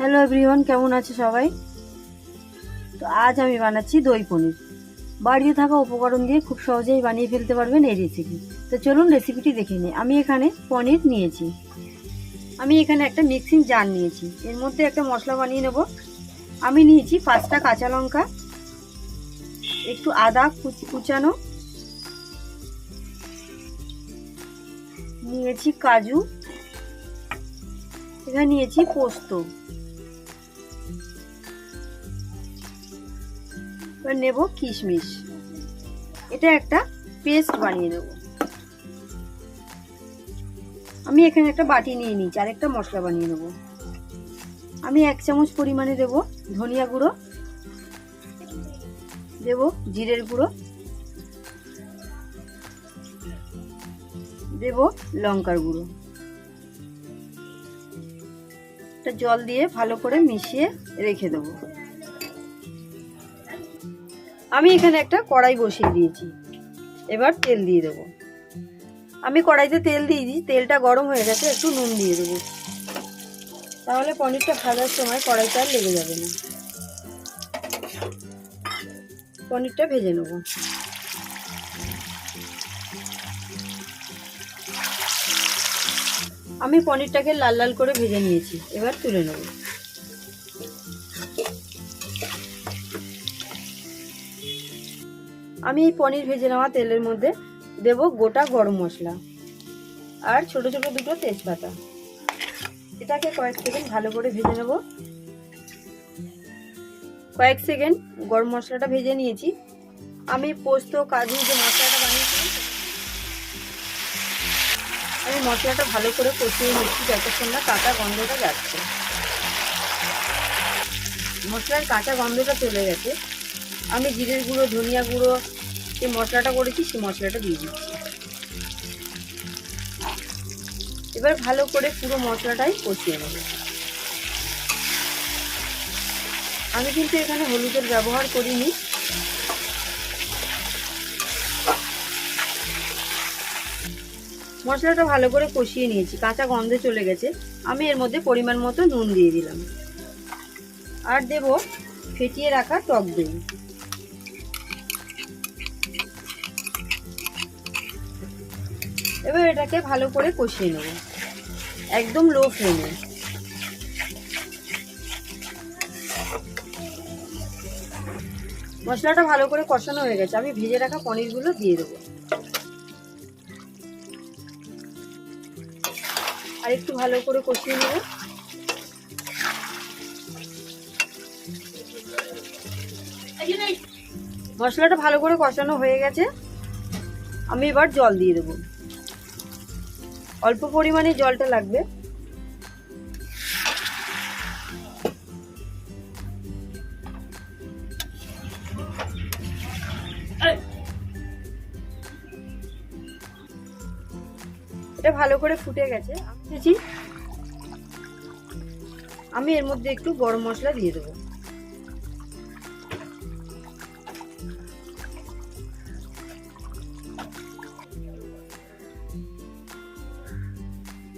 Hello everyone কেমন আছে সবাই? তো আজ আমি বানাচ্ছি দই পনির। বাড়িতে থাকা উপকরণ দিয়ে খুব সহজেই বানিয়ে ফেলতে পারবেন এই রেসিপি তো চলুন রেসিপিটি দেখে নিই। আমি এখানে পনির নিয়েছি। আমি এখানে একটা মিক্সিং জার নিয়েছি। এর মধ্যে একটা মশলা বানিয়ে নেব। আমি নিয়েছি পাঁচটা কাঁচা লঙ্কা, একটু আদা কুচ- কুচানো, নিয়েছি কাজু, এখানে নিয়েছি পোস্ত। এবার নেব কিশমিশ। এটা একটা পেস্ট বানিয়ে নেব। আমি এখানে একটা বাটি নিয়ে নিচ্ছি আর একটা মশলা বানিয়ে নেব। আমি এক চামচ পরিমাণে দেব ধনিয়া গুঁড়ো, দেব জিরের গুঁড়ো, দেব লঙ্কার গুঁড়ো। জল দিয়ে ভালো করে মিশিয়ে রেখে দেবো। আমি এখানে একটা কড়াই বসিয়ে দিয়েছি। এবার তেল দিয়ে দেবো। আমি কড়াইতে তেল দিয়ে দিই তেলটা গরম হয়ে গেছে, একটু নুন দিয়ে দেবো। তাহলে পনিরটা ভাজার সময় কড়াইটা আর লেগে যাবে না। পনিরটা ভেজে নেব। আমি পনিরটাকে লাল লাল করে ভেজে নিয়েছি, এবার তুলে নেব। আমি এই পনির ভেজে নেওয়া তেলের মধ্যে দেব গোটা গরম মশলা আর ছোট ছোট দুটো তেজপাতা। এটাকে কয়েক সেকেন্ড ভালো করে ভেজে নেব। কয়েক সেকেন্ড গরম মশলাটা ভেজে নিয়েছি। আমি পোস্ত, কাজু যে মশলাটা বানিয়েছি আমি মশলাটা ভালো করে কষিয়ে নিচ্ছি যতক্ষণ না কাঁচা গন্ধটা যাচ্ছে। মশলার কাঁচা গন্ধটা চলে গেছে। আমি জিরের গুঁড়ো, ধনিয়া গুঁড়ো, যে মশলাটা করেছি সেই মশলাটা দিয়ে দিচ্ছি। এবার ভালো করে পুরো মশলাটাই কষিয়ে নেব। আমি কিন্তু এখানে হলুদের ব্যবহার করিনি। মশলাটা ভালো করে কষিয়ে নিয়েছি, কাঁচা গন্ধে চলে গেছে। আমি এর মধ্যে পরিমাণ মতো নুন দিয়ে দিলাম। আর দেব ফেটিয়ে রাখা টক দই। এবার এটাকে ভালো করে কষিয়ে নেব। একদম লো ফ্লেমে মশলাটা ভালো করে কষানো হয়ে গেছে। আমি ভেজে রাখা পনিরগুলো দিয়ে দেবো। আর একটু ভালো করে কষিয়ে নেব। মশলাটা ভালো করে কষানো হয়ে গেছে। আমি এবার জল দিয়ে দেবো। অল্প পরিমাণে জলটা লাগবে। এটা ভালো করে ফুটে গেছে। আমি এর মধ্যে একটু গরম মশলা দিয়ে দেবো।